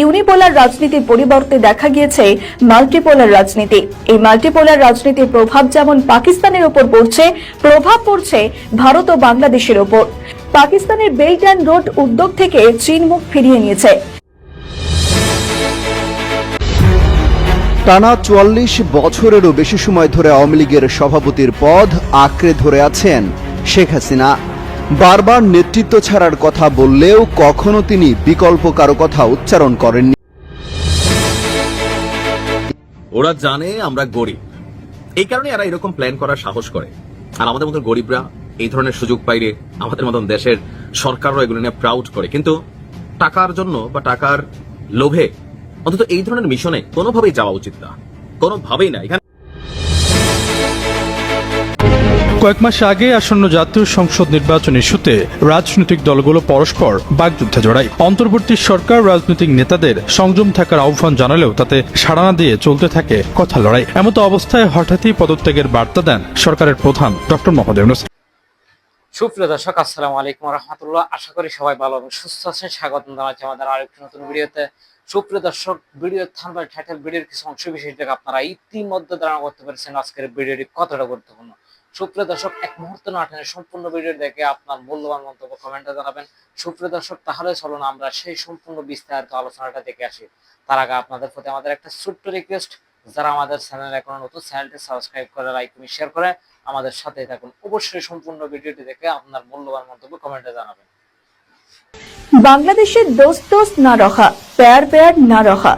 Unipolar রাজনীতির পরিবর্তে দেখা গিয়েছে মাল্টিপোলার রাজনীতি। এই মাল্টিপোলার রাজনীতির প্রভাব যেমন পাকিস্তানের উপর পড়ছে, প্রভাব পড়ছে ভারত ও বাংলাদেশের উপর পাকিস্তানের বেল্ট অ্যান্ড রোড উদ্যোগ থেকে চীন মুখ ফিরিয়ে নিয়েছে। টানা চুয়াল্লিশ বছরেরও বেশি সময় ধরে আওয়ামী লীগের সভাপতির পদ আঁকড়ে ধরে আছেন শেখ হাসিনা। বারবার নেতৃত্ব ছাড়ার কথা বললেও কখনো তিনি বিকল্প কারও কথা উচ্চারণ করেননি। ওরা জানে আমরা গরিব। এই কারণে এরা এরকম প্ল্যান করার সাহস করে। আর আমাদের মতো গরিবরা এই ধরনের সুযোগ পাইলে আমাদের মতন দেশের সরকারও এগুলো নিয়ে প্রাউড করে। কিন্তু টাকার জন্য বা টাকার লোভে অন্তত এই ধরনের মিশনে কোনোভাবেই যাওয়া উচিত না। কোনোভাবেই না। এখানে কয়েক মাস আগে আসন্ন জাতীয় সংসদ নির্বাচন ইস্যুতে রাজনৈতিক দলগুলো পরস্পর বাগযুদ্ধে জড়ায়। অন্তর্বর্তী সরকার রাজনৈতিক নেতাদের সংযম থাকার আহ্বান জানালেও তাতে সাড়া না দিয়ে চলতে থাকে কথা লড়াই। এমতো অবস্থায় হঠাৎই পদত্যাগের বার্তা দেন সরকারের প্রধান ডক্টর মোহাম্মদ ইউনুস। সুপ্রিয় দর্শক, আসসালামু আলাইকুম রহমতুল্লাহ। আশা করি সবাই ভালো এবং সুস্থ আছেন। স্বাগত জানাচ্ছি আমাদের আরেকটি নতুন ভিডিওতে। সুপ্রিয় দর্শক, ভিডিও থানবার টাইটেল ভিডিওর কিছু অংশ বিশেষ আপনারা ইতিমধ্যে ধারণা করতে পেরেছেন আজকের ভিডিওটি কতটা গুরুত্বপূর্ণ। সুপ্রিয় দর্শক, এক মুহূর্ত না টেনে সম্পূর্ণ ভিডিও দেখে আপনার মূল্যবান মন্তব্য কমেন্টে জানাবেন। সুপ্রিয় দর্শক, তাহলে চলুন আমরা সেই সম্পূর্ণ বিস্তারিত আলোচনাটা দেখে আসি। তার আগে আপনাদের প্রতি আমাদের একটা ছোট্ট রিকোয়েস্ট যারা আমাদের চ্যানেল এখনও নতুন চ্যানেলটি সাবস্ক্রাইব করে লাইক কমেন্ট শেয়ার করে আমাদের সাথে থাকুন। অবশ্যই সম্পূর্ণ ভিডিওটি দেখে আপনার মূল্যবান মন্তব্য কমেন্টে জানাবেন। বাংলাদেশের দোস্ত দোস্ত না রহা, পেয়ার পেয়ার না রহা।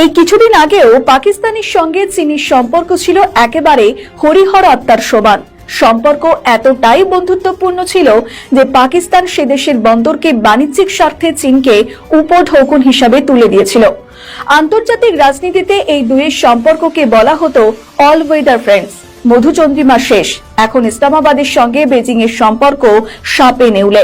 এই কিছুদিন আগেও পাকিস্তানের সঙ্গে চীনের সম্পর্ক ছিল একেবারে হরিহর আত্মার সমান। সম্পর্ক এতটাই বন্ধুত্বপূর্ণ ছিল যে পাকিস্তান সে দেশের বন্দরকে বাণিজ্যিক স্বার্থে চীনকে উপঢৌকন হিসাবে তুলে দিয়েছিল। আন্তর্জাতিক রাজনীতিতে এই দুয়ের সম্পর্ককে বলা হতো অল ওয়েদার ফ্রেন্ডস মধুচন্দ্রিমা শেষ। এখন ইসলামাবাদের সঙ্গে বেজিং এর সম্পর্ক সাপে নেউলে।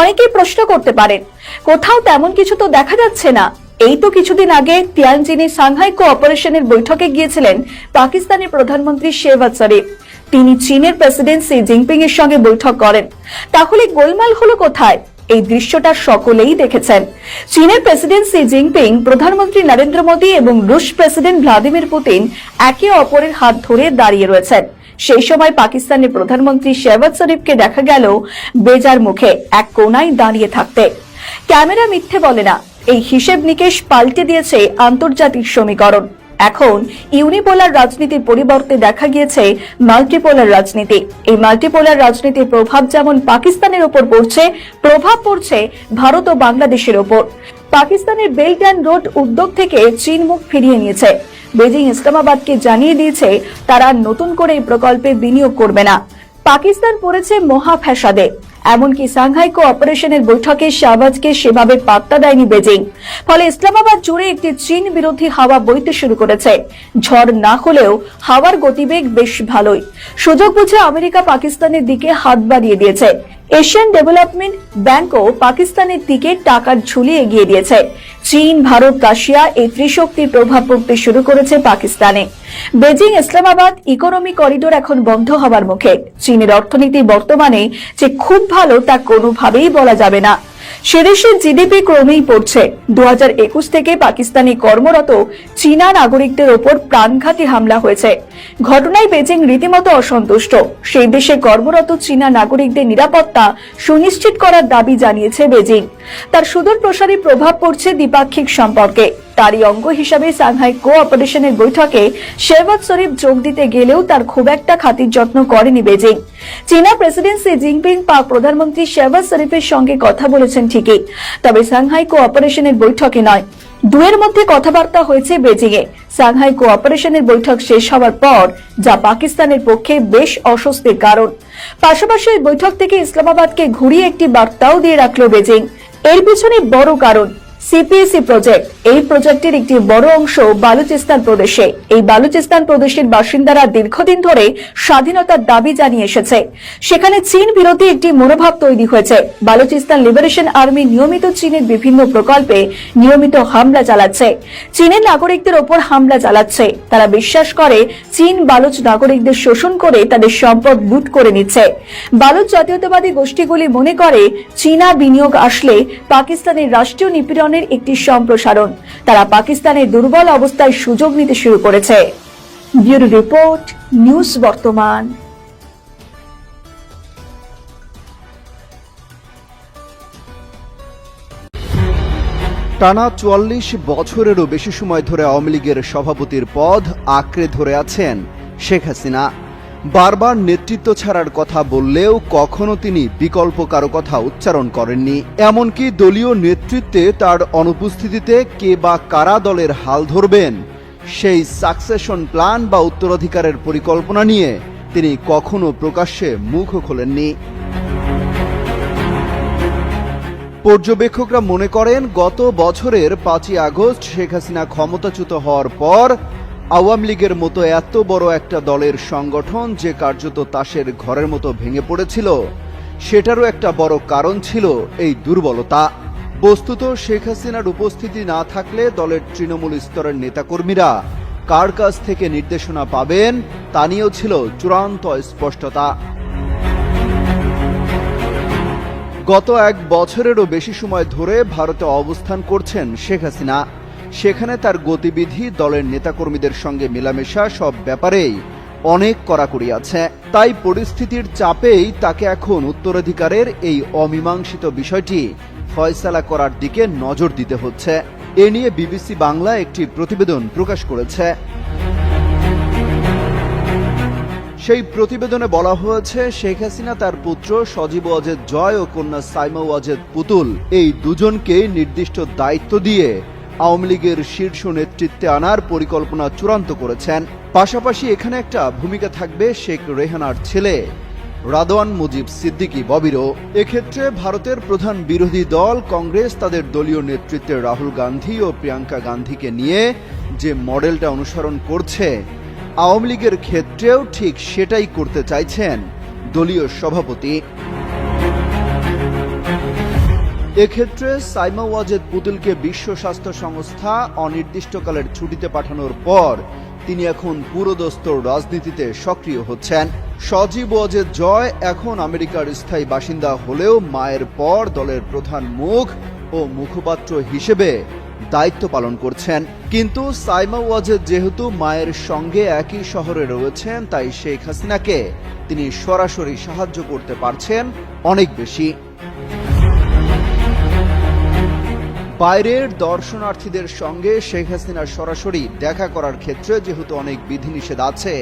অনেকেই প্রশ্ন করতে পারেন, কোথাও তেমন কিছু তো দেখা যাচ্ছে না। এই তো কিছুদিন আগে তিয়ানজিনে সাংহাই কোঅপারেশনের বৈঠকে গিয়েছিলেন পাকিস্তানের প্রধানমন্ত্রী শেহবাজ শরীফ। তিনি চীনের প্রেসিডেন্ট সি জিনপিং এর সঙ্গে বৈঠক করেন। তাহলে গোলমাল হলো কোথায়? এই দৃশ্যটা সকলেই দেখেছেন। চীনের প্রেসিডেন্ট সি জিনপিং, প্রধানমন্ত্রী নরেন্দ্র মোদী এবং রুশ প্রেসিডেন্ট ভ্লাদিমির পুতিন একে অপরের হাত ধরে দাঁড়িয়ে রয়েছেন। সেই সময় পাকিস্তানের প্রধানমন্ত্রী শেহবাজ শরীফকে দেখা গেল বেজার মুখে, এক কোনায় দাঁড়িয়ে থাকতে। ক্যামেরা মিথ্যে বলে না, এই হিসেব নিকেশ পাল্টে দিয়েছে আন্তর্জাতিক সমীকরণ। এখন ইউনিপোলার রাজনীতির পরিবর্তে দেখা গিয়েছে মাল্টিপোলার রাজনীতি। এই মাল্টিপোলার রাজনীতির প্রভাব যেমন পাকিস্তানের উপর পড়ছে, প্রভাব পড়ছে ভারত ও বাংলাদেশের উপর পাকিস্তানের বেল্ট অ্যান্ড রোড উদ্যোগ থেকে চীন মুখ ফিরিয়ে নিয়েছে। বেজিং ইসলামাবাদকে জানিয়ে দিয়েছে, তারা নতুন করে এই প্রকল্পে বিনিয়োগ করবে না। পাকিস্তান পড়েছে মহা ফ্যাসাদে এমনকি সাংহাই কো কোঅপারেশনের বৈঠকে শাহবাজকে সেভাবে পাত্তা দেয়নি বেজিং। ফলে ইসলামাবাদ জুড়ে একটি চীন বিরোধী হাওয়া বইতে শুরু করেছে। ঝড় না হলেও হাওয়ার গতিবেগ বেশ ভালোই। সুযোগ বুঝে আমেরিকা পাকিস্তানের দিকে হাত বাড়িয়ে দিয়েছে। এশিয়ান ডেভেলপমেন্ট ব্যাংকও পাকিস্তানের দিকে টাকার ঝুলি এগিয়ে দিয়েছে। চীন, ভারত, রাশিয়া এই ত্রিশক্তির প্রভাব পড়তে শুরু করেছে পাকিস্তানে। বেজিং ইসলামাবাদ ইকোনমি করিডোর এখন বন্ধ হবার মুখে। চীনের অর্থনীতি বর্তমানে যে খুব ভালো তা কোনোভাবেই বলা যাবে না। সেদেশের জিডিপি ক্রমেই পড়ছে। দু হাজার একুশ থেকে পাকিস্তানি কর্মরত চীনা নাগরিকদের ওপর প্রাণঘাতী হামলা হয়েছে। ঘটনায় বেজিং রীতিমতো অসন্তুষ্ট। সেই দেশে কর্মরত চীনা নাগরিকদের নিরাপত্তা সুনিশ্চিত করার দাবি জানিয়েছে বেজিং। তার সুদূর প্রসারী প্রভাব পড়ছে দ্বিপাক্ষিক সম্পর্কে। তারই অঙ্গ হিসাবে সাংহাই কোঅপারেশনের বৈঠকে শেহবাজ শরীফ যোগ দিতে গেলেও তার খুব একটা খাতির যত্ন করেনি বেজিং। চীনা প্রেসিডেন্ট সি জিনপিং পাক প্রধানমন্ত্রী শেহবাজ শরীফের সঙ্গে কথা বলেছেন ঠিকই, তবে সাংহাই কোঅপারেশনের বৈঠকে নয়। দুয়ের মধ্যে কথাবার্তা হয়েছে বেজিং এ সাংহাই কোঅপারেশনের বৈঠক শেষ হওয়ার পর যা পাকিস্তানের পক্ষে বেশ অস্বস্তির কারণ। পাশাপাশি এই বৈঠক থেকে ইসলামাবাদকে ঘুরিয়ে একটি বার্তাও দিয়ে রাখল বেজিং। এর পিছনে বড় কারণ সিপিএসি প্রজেক্ট এই প্রজেক্টের একটি বড় অংশ বালুচিস্তান প্রদেশে। এই বালুচিস্তান প্রদেশের বাসিন্দারা দীর্ঘদিন ধরে স্বাধীনতার দাবি জানিয়ে এসেছে। সেখানে চীন বিরোধী একটি মনোভাব তৈরি হয়েছে। বালুচিস্তান লিবারেশন আর্মি নিয়মিত চীনের বিভিন্ন প্রকল্পে নিয়মিত হামলা চালাচ্ছে। চীনের নাগরিকদের ওপর হামলা চালাচ্ছে। তারা বিশ্বাস করে, চীন বালুচ নাগরিকদের শোষণ করে তাদের সম্পদ লুট করে নিচ্ছে। বালুচ জাতীয়তাবাদী গোষ্ঠীগুলি মনে করে, চীনা বিনিয়োগ আসলে পাকিস্তানের রাষ্ট্রীয় নিপীড়ন ধরনের একটি সম্প্রসারণ। তারা পাকিস্তানের দুর্বল অবস্থায় সুযোগ নিতে শুরু করেছে। ব্যুরো রিপোর্ট, নিউজ বর্তমান। টানা চুয়াল্লিশ বছরেরও বেশি সময় ধরে আওয়ামী লীগের সভাপতির পদ আঁকড়ে ধরে আছেন শেখ হাসিনা। বারবার নেতৃত্ব ছাড়ার কথা বললেও কখনো তিনি বিকল্প কারও কথা উচ্চারণ করেননি। এমনকি দলীয় নেতৃত্বে তার অনুপস্থিতিতে কে বা কারা দলের হাল ধরবেন, সেই সাকসেশন প্ল্যান বা উত্তরাধিকারের পরিকল্পনা নিয়ে তিনি কখনো প্রকাশ্যে মুখ খোলেননি। পর্যবেক্ষকরা মনে করেন, গত বছরের পাঁচই আগস্ট শেখ হাসিনা ক্ষমতাচ্যুত হওয়ার পর আওয়ামী লীগের মতো এত বড় একটা দলের সংগঠন যে কার্যত তাসের ঘরের মতো ভেঙে পড়েছিল, সেটারও একটা বড় কারণ ছিল এই দুর্বলতা। বস্তুত শেখ হাসিনার উপস্থিতি না থাকলে দলের তৃণমূল স্তরের নেতাকর্মীরা কার কাছ থেকে নির্দেশনা পাবেন তা নিয়েও ছিল চূড়ান্ত স্পষ্টতা। গত এক বছরেরও বেশি সময় ধরে ভারতে অবস্থান করছেন শেখ হাসিনা। সেখানে তার গতিবিধি দলের নেতাকর্মীদের সঙ্গে মেলামেশা সব ব্যাপারেই অনেক কড়াকড়ি আছে। তাই পরিস্থিতির চাপেই তাকে এখন উত্তরাধিকারের এই অমীমাংসিত বিষয়টি ফয়সালা করার দিকে নজর দিতে হচ্ছে। এ নিয়ে বিবিসি বাংলা একটি প্রতিবেদন প্রকাশ করেছে। সেই প্রতিবেদনে বলা হয়েছে, শেখ হাসিনা তার পুত্র সজীব ওয়াজেদ জয় ও কন্যা সাইমা ওয়াজেদ পুতুল এই দুজনকে নির্দিষ্ট দায়িত্ব দিয়ে আওয়ামী লীগের শীর্ষ নেতৃত্বে আনার পরিকল্পনা চূড়ান্ত করেছেন। পাশাপাশি এখানে একটা ভূমিকা থাকবে শেখ রেহানার ছেলে, রাদওয়ান মুজিব সিদ্দিকী ববিরও। এক্ষেত্রে ভারতের প্রধান বিরোধী দল, কংগ্রেস, তাদের দলীয় নেতৃত্বে রাহুল গান্ধী ও প্রিয়াঙ্কা গান্ধীকে নিয়ে যে মডেলটা অনুসরণ করছে, আওয়ামী লীগের ক্ষেত্রেও ঠিক সেটাই করতে চাইছেন দলীয় সভাপতি। এক্ষেত্রে সাইমা ওয়াজেদ পুতুলকে বিশ্ব স্বাস্থ্য সংস্থা অনির্দিষ্টকালের ছুটিতে পাঠানোর পর তিনি এখন পুরোদস্তর রাজনীতিতে সক্রিয় হচ্ছেন। সজীব ওয়াজেদ জয় এখন আমেরিকার স্থায়ী বাসিন্দা হলেও মায়ের পর দলের প্রধান মুখ ও মুখপাত্র হিসেবে দায়িত্ব পালন করছেন। কিন্তু সাইমা ওয়াজেদ যেহেতু মায়ের সঙ্গে একই শহরে রয়েছেন, তাই শেখ হাসিনাকে তিনি সরাসরি সাহায্য করতে পারছেন অনেক বেশি। বাইরের দর্শনার্থীদের সঙ্গে শেখ হাসিনার সরাসরি দেখা করার ক্ষেত্রে যেহেতু অনেক বিধিনিষেধ আছে,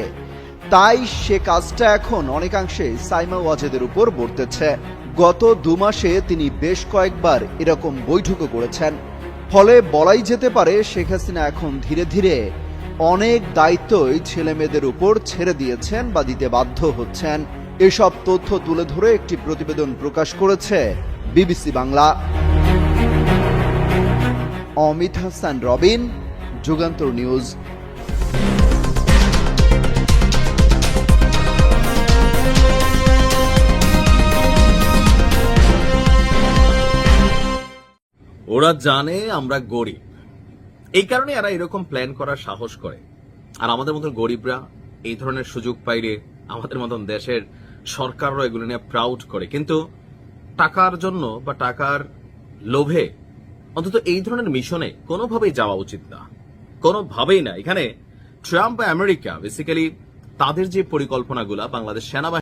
তাই সে কাজটা এখন অনেকাংশে সাইমা ওয়াজেদের উপর বর্তেছে। গত দু মাসে তিনি বেশ কয়েকবার এরকম বৈঠকও করেছেন। ফলে বলাই যেতে পারে শেখ হাসিনা এখন ধীরে ধীরে অনেক দায়িত্বই ছেলে মেয়েদের উপর ছেড়ে দিয়েছেন বা দিতে বাধ্য হচ্ছেন। এসব তথ্য তুলে ধরে একটি প্রতিবেদন প্রকাশ করেছে BBC Bangla. Amit Hasan, Robin, Jugantor news. ওরা জানে আমরা গরিব। এই কারণে এরা এরকম প্ল্যান করার সাহস করে। আর আমাদের মতন গরিবরা এই ধরনের সুযোগ পাইলে আমাদের মতন দেশের সরকাররা এগুলো নিয়ে প্রাউড করে। কিন্তু টাকার জন্য বা টাকার লোভে অন্তত এই ধরনের মিশনে কোনোভাবেই যাওয়া উচিত না। কোনোভাবেই না। এখানে ট্রাম্প বা আমেরিকা বেসিক্যালি তাদের যে পরিকল্পনাগুলা বাংলাদেশ সেনাবাহিনী